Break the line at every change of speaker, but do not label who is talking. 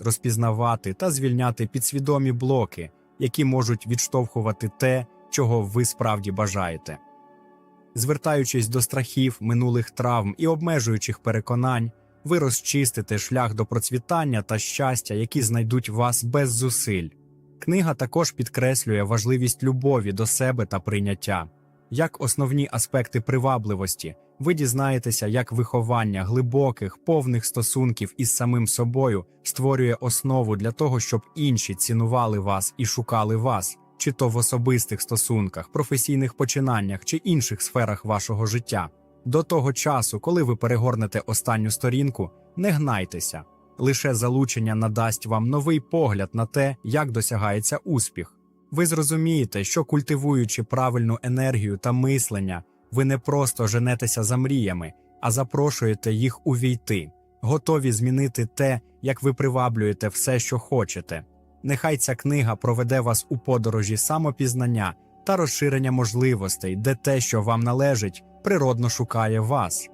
розпізнавати та звільняти підсвідомі блоки, які можуть відштовхувати те, чого ви справді бажаєте. Звертаючись до страхів, минулих травм і обмежуючих переконань, ви розчистите шлях до процвітання та щастя, які знайдуть вас без зусиль. Книга також підкреслює важливість любові до себе та прийняття. Як основні аспекти привабливості, ви дізнаєтеся, як виховання глибоких, повних стосунків із самим собою створює основу для того, щоб інші цінували вас і шукали вас, чи то в особистих стосунках, професійних починаннях чи інших сферах вашого життя. До того часу, коли ви перегорнете останню сторінку, не гнайтеся. Лише залучення надасть вам новий погляд на те, як досягається успіх. Ви зрозумієте, що культивуючи правильну енергію та мислення, ви не просто женетеся за мріями, а запрошуєте їх увійти, готові змінити те, як ви приваблюєте все, що хочете. Нехай ця книга проведе вас у подорожі самопізнання та розширення можливостей, де те, що вам належить, природно шукає вас.